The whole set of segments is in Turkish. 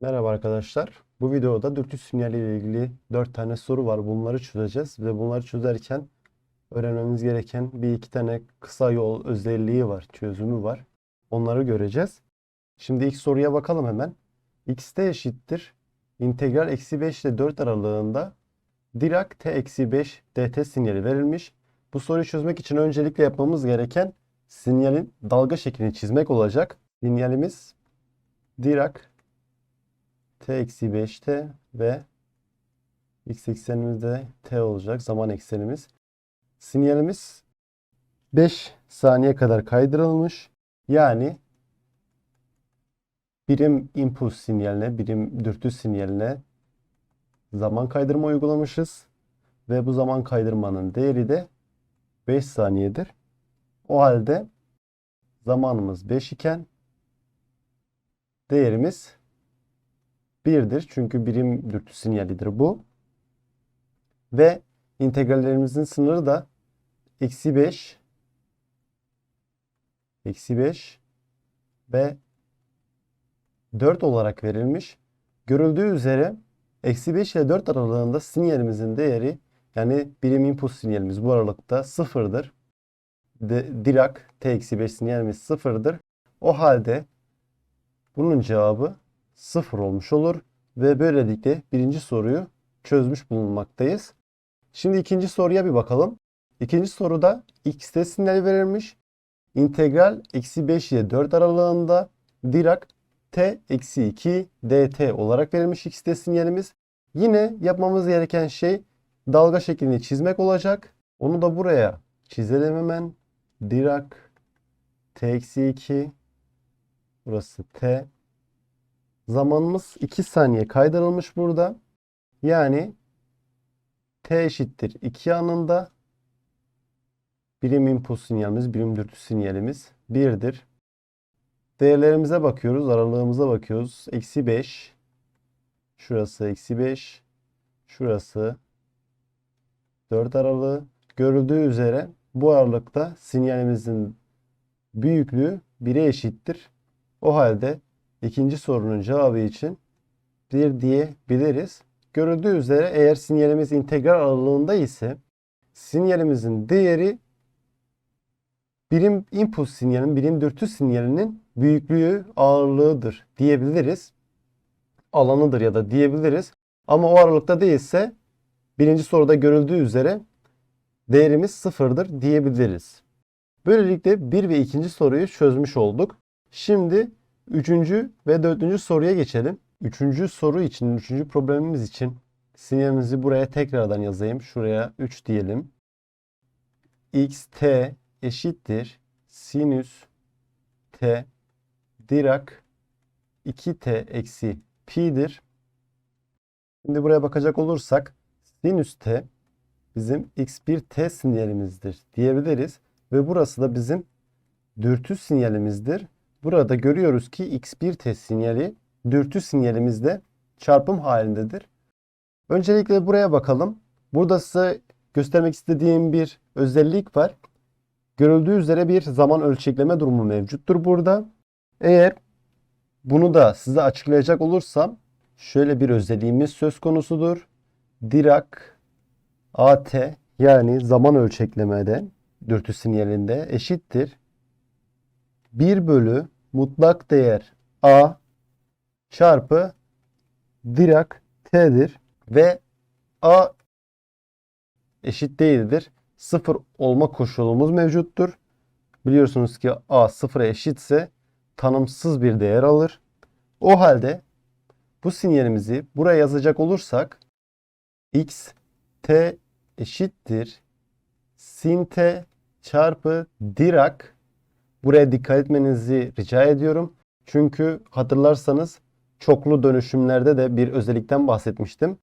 Merhaba arkadaşlar. Bu videoda dürtü sinyali ile ilgili 4 tane soru var. Bunları çözeceğiz ve bunları çözerken öğrenmemiz gereken bir iki tane kısa yol özelliği var, çözümü var. Onları göreceğiz. Şimdi ilk soruya bakalım hemen. x t eşittir. İntegral eksi 5 ile 4 aralığında Dirac t eksi 5 dt sinyali verilmiş. Bu soruyu çözmek için öncelikle yapmamız gereken sinyalin dalga şeklini çizmek olacak. Sinyalimiz Dirac t eksi 5t ve x eksenimiz de t olacak. Zaman eksenimiz. Sinyalimiz 5 saniye kadar kaydırılmış. Yani birim impuls sinyaline, birim dürtü sinyaline zaman kaydırma uygulamışız. Ve bu zaman kaydırmanın değeri de 5 saniyedir. O halde zamanımız 5 iken değerimiz 1'dir. Çünkü birim dürtü sinyalidir bu. Ve integrallerimizin sınırı da eksi 5 eksi 5 ve 4 olarak verilmiş. Görüldüğü üzere eksi 5 ile 4 aralığında sinyalimizin değeri yani birim impuls sinyalimiz bu aralıkta sıfırdır. Dirac t eksi 5 sinyalimiz sıfırdır. O halde bunun cevabı 0 olmuş olur ve böylelikle birinci soruyu çözmüş bulunmaktayız. Şimdi ikinci soruya bir bakalım. İkinci soruda x'te sinyal verilmiş. İntegral eksi 5 ile 4 aralığında Dirac t eksi 2 dt olarak verilmiş x'te sinyalimiz. Yine yapmamız gereken şey dalga şeklini çizmek olacak. Onu da buraya çizelim hemen. Dirac t eksi 2 burası t Zamanımız 2 saniye kaydırılmış burada. Yani t eşittir 2 anında birim impuls sinyalimiz, birim dürtü sinyalimiz 1'dir. Değerlerimize bakıyoruz, aralığımıza bakıyoruz. Eksi 5, şurası eksi 5, şurası 4 aralığı. Görüldüğü üzere bu aralıkta sinyalimizin büyüklüğü 1'e eşittir. O halde İkinci sorunun cevabı için 1 diyebiliriz. Görüldüğü üzere eğer sinyalimiz integral aralığında ise sinyalimizin değeri birim impuls sinyalinin, birim dürtü sinyalinin büyüklüğü, ağırlığıdır diyebiliriz. Alanıdır ya da diyebiliriz. Ama o aralıkta değilse birinci soruda görüldüğü üzere değerimiz sıfırdır diyebiliriz. Böylelikle bir ve ikinci soruyu çözmüş olduk. Şimdi Üçüncü ve dördüncü soruya geçelim. Üçüncü soru için, üçüncü problemimiz için sinyalimizi buraya tekrardan yazayım. Şuraya 3 diyelim. x t eşittir sinüs t Dirac 2t eksi pi'dir. Şimdi buraya bakacak olursak sinüs t bizim x1 t sinyalimizdir diyebiliriz. Ve burası da bizim dürtü sinyalimizdir. Burada görüyoruz ki x1 test sinyali dürtü sinyalimizde çarpım halindedir. Öncelikle buraya bakalım. Burada size göstermek istediğim bir özellik var. Görüldüğü üzere bir zaman ölçekleme durumu mevcuttur burada. Eğer bunu da size açıklayacak olursam şöyle bir özelliğimiz söz konusudur. Dirac AT yani zaman ölçeklemede dürtü sinyalinde eşittir 1 bölü mutlak değer A çarpı Dirac T'dir ve A eşit değildir. 0 olma koşulumuz mevcuttur. Biliyorsunuz ki A sıfıra eşitse tanımsız bir değer alır. O halde bu sinyalimizi buraya yazacak olursak x t eşittir sin t çarpı Dirac Buraya dikkat etmenizi rica ediyorum. Çünkü hatırlarsanız çoklu dönüşümlerde de bir özellikten bahsetmiştim.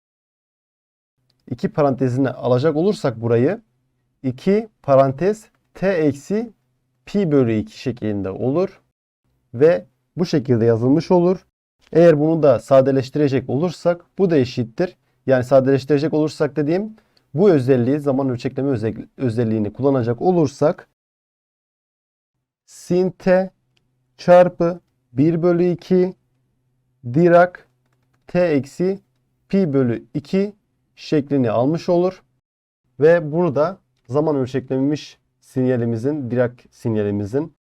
İki parantezine alacak olursak burayı 2 parantez t eksi pi bölü 2 şeklinde olur. Ve bu şekilde yazılmış olur. Eğer bunu da sadeleştirecek olursak bu da eşittir. Yani sadeleştirecek olursak dediğim bu özelliği zaman ölçekleme özelliğini kullanacak olursak sin t çarpı 1 bölü 2 Dirac t eksi pi bölü 2 şeklini almış olur. Ve burada zaman ölçeklenmiş sinyalimizin, Dirac sinyalimizin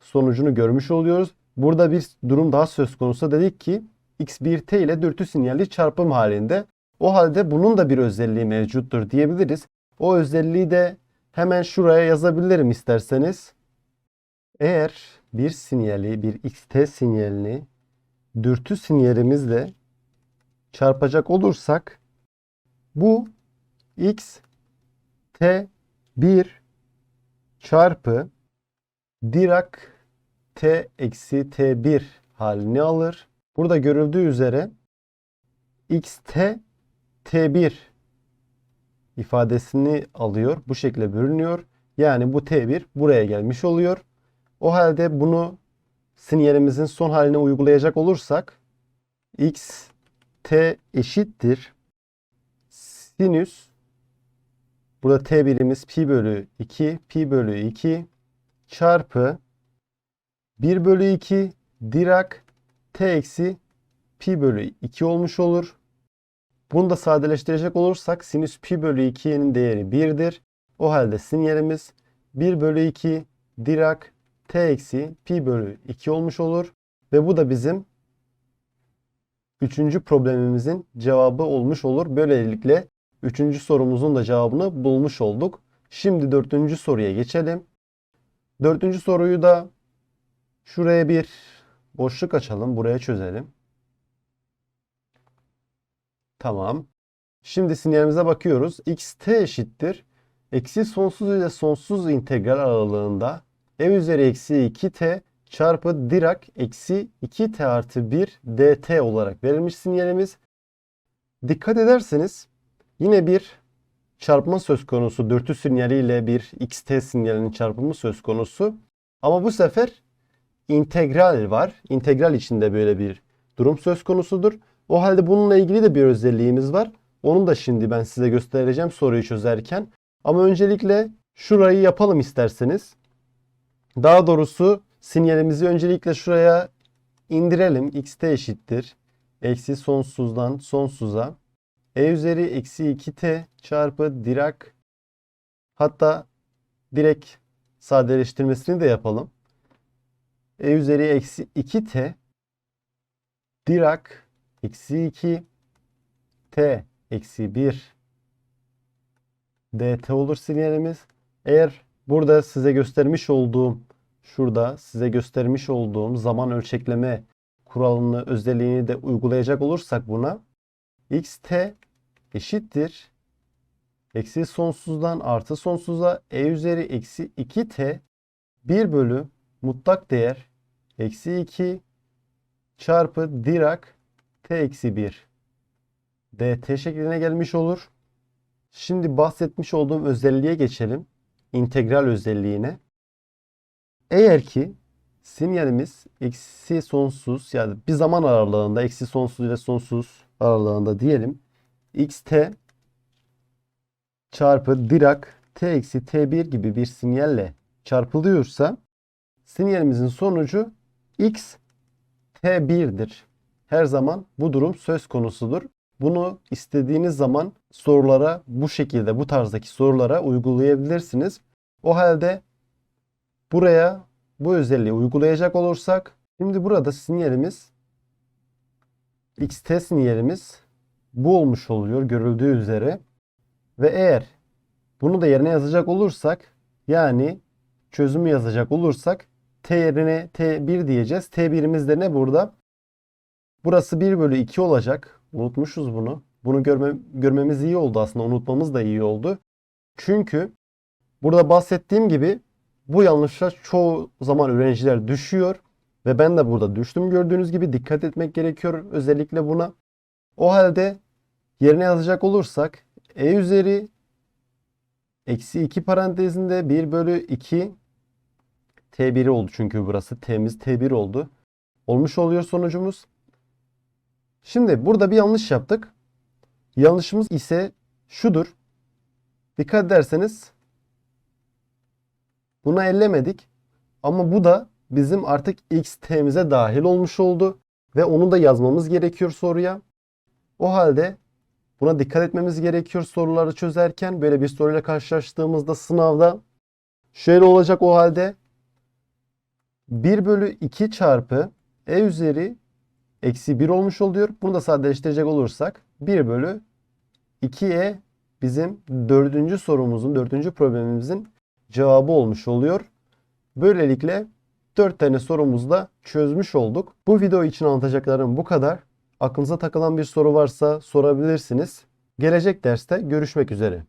sonucunu görmüş oluyoruz. Burada bir durum daha söz konusu. Dedik ki x1t ile dürtü sinyali çarpım halinde. O halde bunun da bir özelliği mevcuttur diyebiliriz. O özelliği de hemen şuraya yazabilirim isterseniz. Eğer bir sinyali, bir xt sinyalini dürtü sinyalimizle çarpacak olursak bu x t1 çarpı Dirac t eksi t1 halini alır. Burada görüldüğü üzere xt t1 ifadesini alıyor. Bu şekilde bölünüyor. Yani bu t1 buraya gelmiş oluyor. O halde bunu sinyalimizin son haline uygulayacak olursak x t eşittir sinüs burada t birimiz pi bölü 2 pi bölü 2 çarpı 1 bölü 2 Dirac t eksi pi bölü 2 olmuş olur. Bunu da sadeleştirecek olursak sinüs pi bölü 2'nin değeri 1'dir. O halde sinyalimiz 1 bölü 2 Dirac t eksi pi bölü 2 olmuş olur. Ve bu da bizim üçüncü problemimizin cevabı olmuş olur. Böylelikle üçüncü sorumuzun da cevabını bulmuş olduk. Şimdi dördüncü soruya geçelim. Dördüncü soruyu da şuraya bir boşluk açalım. Buraya çözelim. Tamam. Şimdi sinyalimize bakıyoruz. xt eşittir. Eksi sonsuz ile sonsuz integral aralığında e üzeri eksi 2t çarpı Dirac eksi 2t artı 1 dt olarak verilmiş sinyalimiz. Dikkat ederseniz yine bir çarpma söz konusu. Dürtü sinyaliyle bir xt sinyalinin çarpımı söz konusu. Ama bu sefer integral var. İntegral içinde böyle bir durum söz konusudur. O halde bununla ilgili de bir özelliğimiz var. Onu da şimdi ben size göstereceğim soruyu çözerken. Ama öncelikle şurayı yapalım isterseniz. Daha doğrusu sinyalimizi öncelikle şuraya indirelim. xt eşittir. Eksi sonsuzdan sonsuza. e üzeri eksi 2t çarpı Dirac. Hatta direkt sadeleştirmesini de yapalım. e üzeri eksi 2t Dirac eksi 2 t eksi 1 dt olur sinyalimiz. Eğer burada size göstermiş olduğum şurada size göstermiş olduğum zaman ölçekleme kuralını özelliğini de uygulayacak olursak buna xt eşittir eksi sonsuzdan artı sonsuza e üzeri eksi 2t 1 bölü mutlak değer eksi 2 çarpı Dirac t eksi 1 dt şekline gelmiş olur. Şimdi bahsetmiş olduğum özelliğe geçelim. İntegral özelliğine. Eğer ki sinyalimiz eksi sonsuz yani bir zaman aralığında eksi sonsuz ile sonsuz aralığında diyelim. xt çarpı Dirac t eksi t1 gibi bir sinyalle çarpılıyorsa sinyalimizin sonucu x t1'dir. Her zaman bu durum söz konusudur. Bunu istediğiniz zaman sorulara bu şekilde bu tarzdaki sorulara uygulayabilirsiniz. O halde buraya bu özelliği uygulayacak olursak şimdi burada sinyalimiz xt sinyalimiz bu olmuş oluyor görüldüğü üzere. Ve eğer bunu da yerine yazacak olursak yani çözümü yazacak olursak t yerine t1 diyeceğiz. t1'imiz de ne burada? Burası 1 bölü 2 olacak. Unutmuşuz bunu. Bunu görme, görmemiz iyi oldu aslında. Unutmamız da iyi oldu. Çünkü burada bahsettiğim gibi bu yanlışlar çoğu zaman öğrenciler düşüyor. Ve ben de burada düştüm gördüğünüz gibi. Dikkat etmek gerekiyor özellikle buna. O halde yerine yazacak olursak e üzeri eksi 2 parantezinde 1 bölü 2 t1 oldu çünkü burası t'miz t1 oldu. Olmuş oluyor sonucumuz. Şimdi burada bir yanlış yaptık. Yanlışımız ise şudur. Dikkat ederseniz buna ellemedik. Ama bu da bizim artık x t'mize dahil olmuş oldu. ve onu da yazmamız gerekiyor soruya. O halde buna dikkat etmemiz gerekiyor soruları çözerken. Böyle bir soruyla karşılaştığımızda sınavda şöyle olacak o halde 1 bölü 2 çarpı e üzeri eksi 1 olmuş oluyor. Bunu da sadeleştirecek olursak 1 bölü 2e bizim dördüncü sorumuzun, dördüncü problemimizin cevabı olmuş oluyor. Böylelikle 4 tane sorumuzu da çözmüş olduk. Bu video için anlatacaklarım bu kadar. Aklınıza takılan bir soru varsa sorabilirsiniz. Gelecek derste görüşmek üzere.